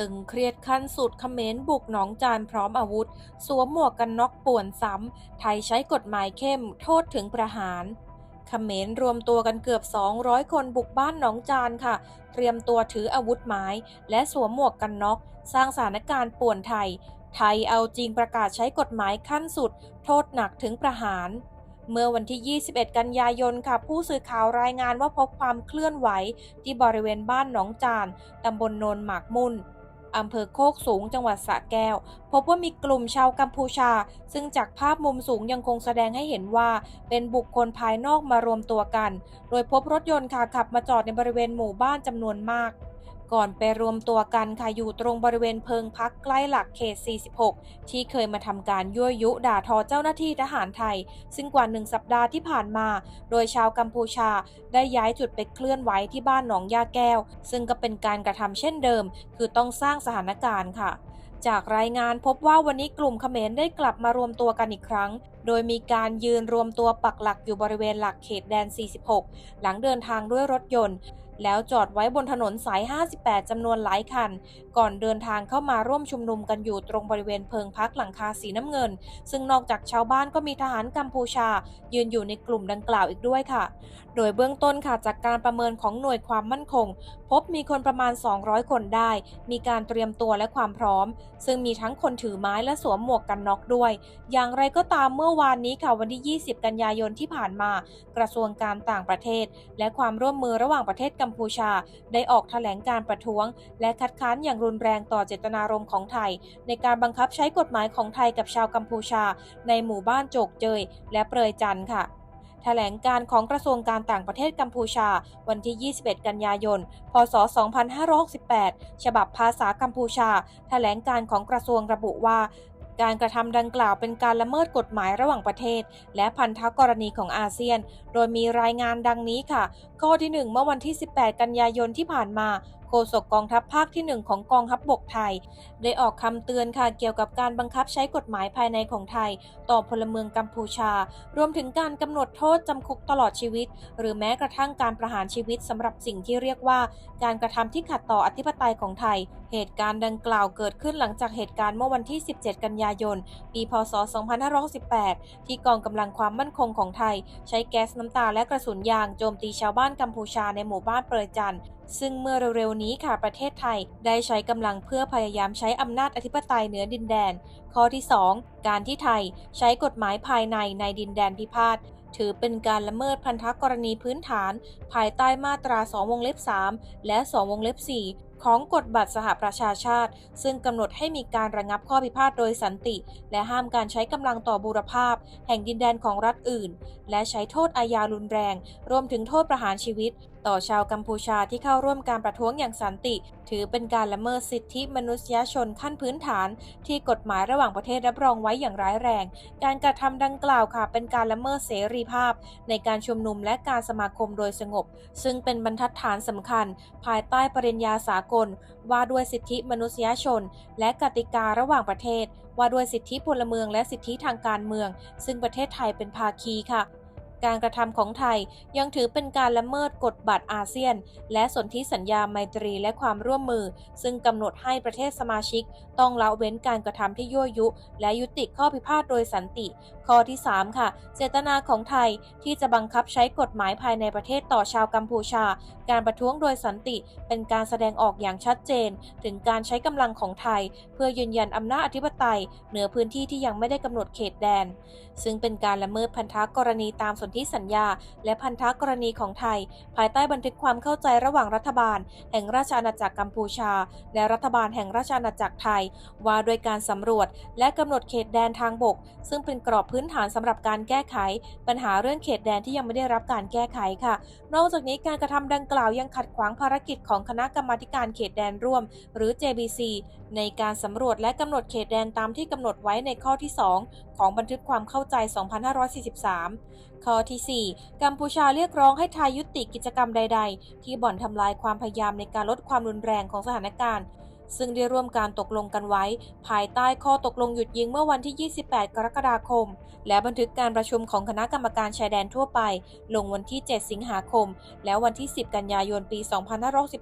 ตึงเครียดขั้นสุดเขมรบุกหนองจานพร้อมอาวุธ สวมหมวกกันน็อกป่วนซ้ำ ไทยใช้กฎหมายเข้มโทษถึงประหารเขมรรวมตัวกันเกือบ 200 คนบุกบ้านหนองจานค่ะ เตรียมตัวถืออาวุธไม้ และสวมหมวกกันน็อก สร้างสถานการณ์ป่วนไทย ไทยเอาจริงประกาศใช้กฎหมายขั้นสุด โทษหนักถึงประหาร เมื่อวันที่ 21 กันยายนค่ะ ผู้สื่อข่าวรายงานว่าพบความเคลื่อนไหวที่บริเวณบ้านหนองจาน ตำบลโนนหมากมุ่น อำเภอโคกสูงจังหวัดสระแก้ว พบว่ามีกลุ่มชาวกัมพูชา ซึ่งจากภาพมุมสูงยังคงแสดงให้เห็นว่า เป็นบุคคลภายนอกมารวมตัวกัน โดยพบรถยนต์ค่ะขับมาจอดในบริเวณหมู่บ้านจำนวนมาก ก่อนไปรวมตัวกันค่ะอยู่ตรงบริเวณเพิงพักใกล้หลักเขต 46 ที่เคยมาทำการยั่วยุด่าทอเจ้าหน้าที่ทหารไทย ซึ่งกว่าหนึ่งสัปดาห์ที่ผ่านมา โดยชาวกัมพูชาได้ย้ายจุดไปเคลื่อนไหวที่บ้านหนองยาแก้ว ซึ่งก็เป็นการกระทำเช่นเดิม คือต้องสร้างสถานการณ์ค่ะจากรายงานพบว่าวันนี้กลุ่มเขมรได้กลับมารวมตัวกันอีกครั้ง โดยมีการยืนรวมตัวปักหลักอยู่บริเวณหลักเขตแดน 46 หลังเดินทางด้วยรถยนต์ แล้วจอดไว้บนถนนสาย 58 จำนวนหลายคัน ก่อนเดินทางเข้ามาร่วมชุมนุมกันอยู่ตรงบริเวณเพิงพักหลังคาสีน้ำเงิน ซึ่งนอกจากชาวบ้านก็มีทหารกัมพูชา ยืนอยู่ในกลุ่มดังกล่าวอีกด้วยค่ะ โดยเบื้องต้นค่ะจากการประเมินของหน่วยความมั่นคง พบมีคนประมาณ 200 คนได้ มีการเตรียมตัวและความพร้อม ซึ่งมีทั้งคนถือไม้และสวมหมวกกันน็อกด้วย อย่างไรก็ตามเมื่อวานนี้ค่ะวันที่ 20 กันยายนที่ผ่านมา กระทรวงการต่างประเทศ และความร่วมมือระหว่างประเทศกัมมพูชา ได้ออกแถลงการประท้วง และคัดค้านอย่างรุนแรงต่อเจตนารมณ์ของไทย ในการบังคับใช้กฎหมายของไทยกับชาวกัมพูชา ในหมู่บ้านโจกเจย และเปรยจันทร์ค่ะแถลงการของกระทรวงการต่างประเทศกัมพูชา วันที่ 21 กันยายน พศ 2568 ฉบับภาษากัมพูชาแถลงการของกระทรวงระบุว่า การกระทำดังกล่าวเป็นการละเมิดกฎหมายระหว่างประเทศ และพันธกรณีของอาเซียน โดยมีรายงานดังนี้ค่ะ ข้อที่ 1 เมื่อวันที่ 18 กันยายนที่ผ่านมา โฆษกกองทัพภาคที่ 1 ของกองทัพบบกไทย ได้ออกคำเตือนค่ะเกี่ยวกับการบังคับใช้กฎหมายภายในของไทย ต่อพลเมืองกัมพูชา รวมถึงการกำหนดโทษจำคุกตลอดชีวิต หรือแม้กระทั่งการประหารชีวิตสำหรับสิ่งที่เรียกว่า การกระทำที่ขัดต่ออธิปไตยของไทย เหตุการณ์ดังกล่าวเกิดขึ้นหลังจากเหตุการณ์เมื่อวันที่ 17 กันยายน ปี พศ 2568ที่กองกำลังความมั่นคงของไทย ใช้แก๊สน้ำตาและกระสุนยางโจมตีชาวบ้านกัมพูชาในหมู่บ้านเปรยจันทร์ ซึ่งเมื่อเร็วๆนี้ค่ะประเทศไทยได้ใช้กำลังเพื่อพยายามใช้อำนาจอธิปไตยเหนือดินแดน ข้อที่ 2 การที่ไทยใช้กฎหมายภายในในดินแดนพิพาทถือเป็นการละเมิดพันธกรณีพื้นฐาน ภายใต้มาตรา 2 วงเล็บ 3 และ 2 วงเล็บ 4 ของกฎบัตรสหประชาชาติ ซึ่งกำหนดให้มีการระงับข้อพิพาทโดยสันติ และห้ามการใช้กำลังต่อบูรภาพ แห่งดินแดนของรัฐอื่น และใช้โทษอาญารุนแรง รวมถึงโทษประหารชีวิตต่อชาวกัมพูชาที่เข้าร่วมการประท้วงอย่างสันติ ถือเป็นการละเมิดสิทธิมนุษยชนขั้นพื้นฐาน ที่กฎหมายระหว่างประเทศรับรองไว้อย่างร้ายแรง การกระทำดังกล่าวค่ะเป็นการละเมิดเสรีภาพ ในการชุมนุมและการสมาคมโดยสงบ ซึ่งเป็นบรรทัดฐานสำคัญ ภายใต้ปริญญาสากล ว่าด้วยสิทธิมนุษยชน และกติการะหว่างประเทศ ว่าด้วยสิทธิพลเมืองและสิทธิทางการเมือง ซึ่งประเทศไทยเป็นภาคีค่ะ การกระทำของไทยยังถือเป็นการละเมิดกฎบัตรอาเซียน และสนธิสัญญาไมตรีและความร่วมมือ ซึ่งกำหนดให้ประเทศสมาชิก ต้องละเว้นการกระทำที่ยั่วยุ และยุติข้อพิพาทโดยสันติ ข้อที่ 3 ค่ะ เจตนาของไทยที่จะบังคับใช้กฎหมายภายในประเทศต่อชาวกัมพูชา การประท้วงโดยสันติเป็นการแสดงออกอย่างชัดเจน ถึงการใช้กำลังของไทย เพื่อยืนยันอำนาจอธิปไตย เหนือพื้นที่ที่ยังไม่ได้กำหนดเขตแดน ซึ่งเป็นการละเมิดพันธกรณีตามสนธิสัญญา และพันธกรณีของไทย ภายใต้บันทึกความเข้าใจระหว่างรัฐบาล แห่งราชอาณาจักรกัมพูชา และรัฐบาลแห่งราชอาณาจักรไทย ว่าโดยการสำรวจและกำหนดเขตแดนทางบก ซึ่งเป็นกรอบพื้นื้นฐานสำหรับการแก้ไข ปัญหาเรื่องเขตแดนที่ยังไม่ได้รับการแก้ไขค่ะ นอกจากนี้การกระทำดังกล่าวยังขัดขวางภารกิจของคณะกรรมาการเขตแดนร่วม หรือ JBC ในการสำรวจและกำหนดเขตแดนตามที่กำหนดไว้ในข้อที่ 2 ของบันทึกความเข้าใจ 2543 ข้อที่ 4 กัมพูชาเรียกร้องให้ไทยยุติกิจกรรมใด ๆ ที่บ่อนทำลายความพยายามในการลดความรุนแรงของสถานการณ์ ซึ่งได้ร่วมการตกลงกันไว้ ภายใต้ข้อตกลงหยุดยิงเมื่อวันที่ 28 กรกฎาคม และบันทึกการประชุมของคณะกรรมการชายแดนทั่วไป ลงวันที่ 7 สิงหาคม แล้ววันที่ 10 กันยายนปี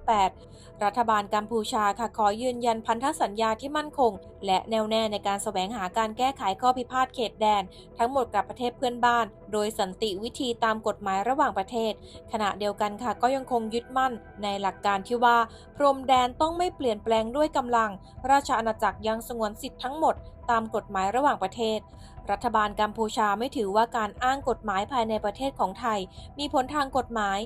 2568 รัฐบาลกัมพูชาค่ะขอยืนยันพันธสัญญาที่มั่นคง และแน่วแน่ในการแสวงหาการแก้ไขข้อพิพาทเขตแดน ทั้งหมดกับประเทศเพื่อนบ้าน โดยสันติวิธีตามกฎหมายระหว่างประเทศ ขณะเดียวกันค่ะก็ยังคงยึดมั่นในหลักการที่ว่า พรมแดนต้องไม่เปลี่ยนแปลงด้วยกำลัง ราชอาณาจักรยังสงวนสิทธิ์ทั้งหมดตามกฎหมายระหว่างประเทศ รัฐบาลกัมพูชาไม่ถือว่าการอ้างกฎหมายภายในประเทศของไทย มีผลทางกฎหมาย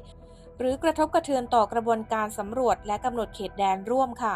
หรือกระทบกระเทือนต่อกระบวนการสำรวจและกำหนดเขตแดนร่วมค่ะ